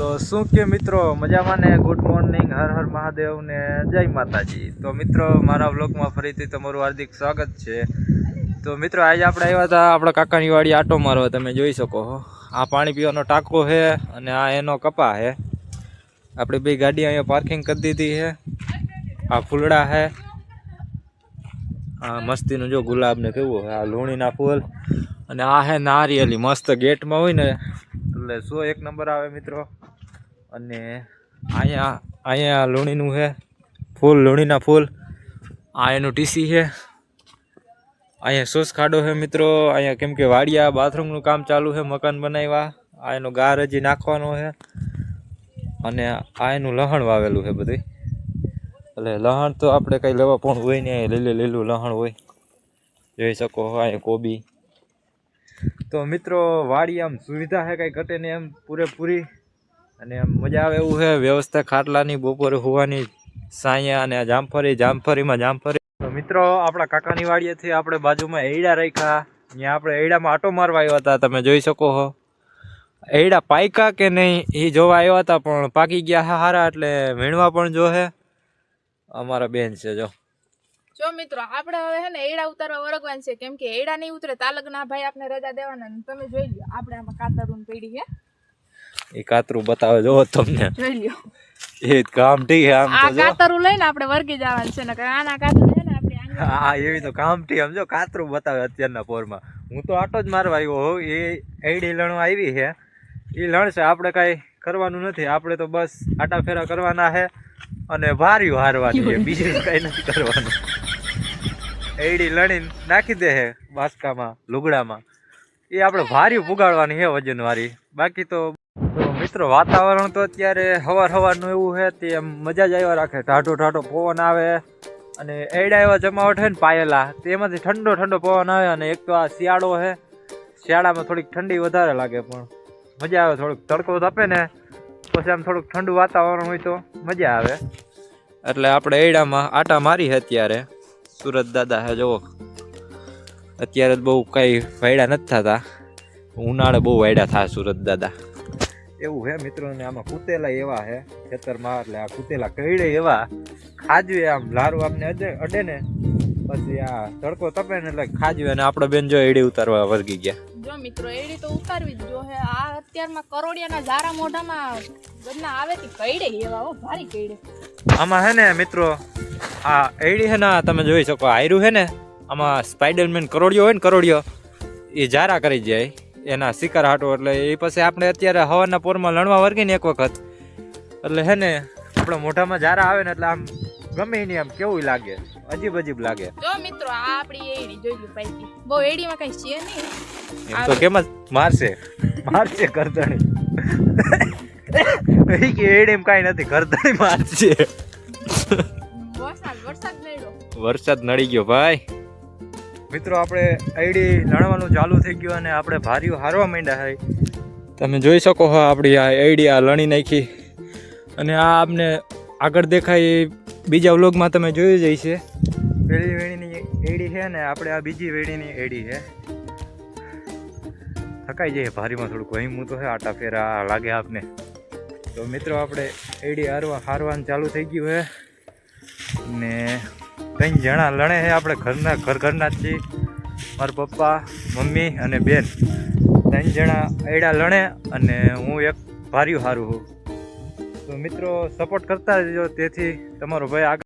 તો શું કે મિત્રો, મજામાં ને? ગુડ મોર્નિંગ હર હર મહાદેવ ને જય માતાજી. તો મિત્રો, મારા વ્લોગમાં ફરીથી તમારું હાર્દિક સ્વાગત છે. તો મિત્રો, આજે આપણે આવ્યા હતા આપણા કાકાની વાડી આટો મારવા, તમે જોઈ શકો છો આ પાણી પીવાનો ટાંકો છે અને આ એનો કપા છે. આપણી બે ગાડી અહીંયા પાર્કિંગ કરી દીધી છે. આ ફૂલડા છે. આ મસ્તીનું જો ગુલાબ ને કેવું હોય આ લુણીના ફૂલ. અને આ હે નારિયેલી, મસ્ત ગેટમાં હોય ને. એટલે સો એક નંબર આવે મિત્રો. અને અહીંયા અહીંયા લુણીનું છે. ફૂલ, લુણીના ફૂલ. આ એનું ટીસી છે. અહીંયા સોસ ખાડો છે મિત્રો. અહીંયા કેમ કે વાડિયા બાથરૂમનું કામ ચાલુ છે, મકાન બનાવ્યા. આ એનો ગાર હજી નાખવાનો છે. અને આ એનું લહણ વાવેલું છે બધું એટલે લહણ તો આપણે કંઈ લેવા પણ હોય ને લીલું લીલું લહણ હોય. જોઈ શકો અહીંયા કોબી. તો મિત્રો વાડી આમ સુવિધા છે કંઈ ઘટે નહીં એમ પૂરેપૂરી. અને મજા આવે એવું છે, વ્યવસ્થા ખાટલાની, બપોરે હોવાની સાયા અને જામફરી જામફળી જામફરી મિત્રો, આપણા કાકાની વાડીએથી આપણે બાજુમાં એડા રાખ્યા. ત્યાં આપણે એડામાં આટો મારવા આવ્યા હતા, તમે જોઈ શકો હો. એડા પાયકા કે નહીં, એ જોવા આવ્યા હતા, પણ પાકી ગયા હા હારા, એટલે વીણવા પણ જો હે. અમારા બેન છે, જો. જો મિત્રો, આપણે હવે હે ને એડા ઉતારવા વળગવાનું છે, કેમ કે એડા નહીં ઉતરે, તાલગના ભાઈ આપણે રજા દેવાના તમે જોઈ લો આપણે આમાં કાતરું પડી છે એ કાતરું બતાવે જો તમને. જોઈ લ્યો. એ કામ ઠીક છે આમ આ જો. કાતરું લઈને આપણે વર્ગી જવાનું છે ને આના કાતરું છે ને આપણે આ હા એવી તો કામથી સમજો કાતરું બતાવે અત્યારના પોરમાં. હું તો આટો જ મારવા આવ્યો હોઉં. એ એડી લણવા આવી છે. એ લણશે આપણે કાંઈ કરવાનું નથી. આપણે તો બસ આટા ફેરા કરવાના છે અને વાર્યું હારવાની છે. બીજું કાંઈ નથી કરવાનું. એડી લણીને નાખી દે છે બાસકામાં લુગડામાં. એ આપણે વાર્યું પુગાડવાની છે વજનવાળી બાકી તો તો મિત્રો, વાતાવરણ તો અત્યારે હવાર હવારનું એવું છે તે મજા જ આવ્યા રાખે. ટાઢો ટાઢો પવન આવે અને એડા એવા જમાવટ છે ને પાયેલા, તેમાંથી ઠંડો ઠંડો પવન આવે અને એક તો આ શિયાળો છે. શિયાળામાં થોડીક ઠંડી વધારે લાગે પણ મજા આવે, થોડુંક તડકો તપે ને પછી આમ થોડુંક ઠંડુ વાતાવરણ હોય તો મજા આવે. એટલે આપણે એડામાં આટા મારી છે અત્યારે. સુરત દાદા હે જુઓ. અત્યારે બહુ કાંઈ વાયડા નથી થતા. ઉનાળે બહુ વાયડા થાય સુરત દાદા. એવું હે મિત્રો ને આમાં કૂતેલા એવા હે ખેતરમાં એટલે આ કૂતેલા કઈડે એવા ખાજવે આમ લારું આપને અડે ને પછી આ તડકો તપે ને એટલે ખાજવે અને આપણે બેન જો એડી ઉતારવા વર્ગી ગયા. જો મિત્રો એડી તો ઉતારવી જ જો હે. આ અત્યારમાં કરોડિયાના ઝારા મોઢામાં ગદના આવે તે કઈડે એવા ઓ ભારી કઈડે આમાં હે ને મિત્રો આ એડી હે ને તમે જોઈ શકો આયરું હે ને આમાં સ્પાઈડરમેન કરોડિયો હોય ને કરોડિયો એ જારા કરી જાય. એના શિકાર હાટો એટલે એ પછી આપણે અત્યારે હવાના પોરમાં લણવા વર્ગી ને એક વખત. એટલે હે ને આપણા મોઢામાં જારા આવે ને એટલે આમ ગમે એની આમ કેવું લાગે અજીબ અજીબ લાગે. જો મિત્રો આ આપણી એડી જોઈ લ્યો પાઈકી બહુ એડીમાં કઈ છે નહીં. એમ તો કેમ જ મારશે? મારશે કરતણી. એ કે એડી એમ કાંઈ નથી કરતણી મારશે. વરસાદ વરસાદ નડી ગયો ભાઈ. મિત્રો, આપણે આઈડી લણવાનું ચાલુ થઈ ગયું અને આપણે ભારીઓ હારવા માંડ્યા હોય તમે જોઈ શકો હો આપણી આ આઈડી, આ લણી નાખી. અને આ આપને આગળ દેખાય એ બીજા વ્લોગમાં તમે જોઈ જ છે પેલી વેણીની એડી છે ને આપણે આ બીજી વેણીની એડી છે. થકાઈ જાય ભારીમાં થોડુંક, વહીમું તો છે, આટા ફેરા લાગે આપને. તો મિત્રો, આપણે એડી હારવા, હારવાનું ચાલુ થઈ ગયું છે. ને ત્રણ જણા લણે છે આપણે ઘરના ઘર ઘરના જ છીએ. મારા પપ્પા, મમ્મી અને બેન. ત્રણ જણા એડા લણે અને હું એક ભાર્યું સારું હોઉં. તો મિત્રો સપોર્ટ કરતા રહેજો. તેથી તમારો ભાઈ આગળ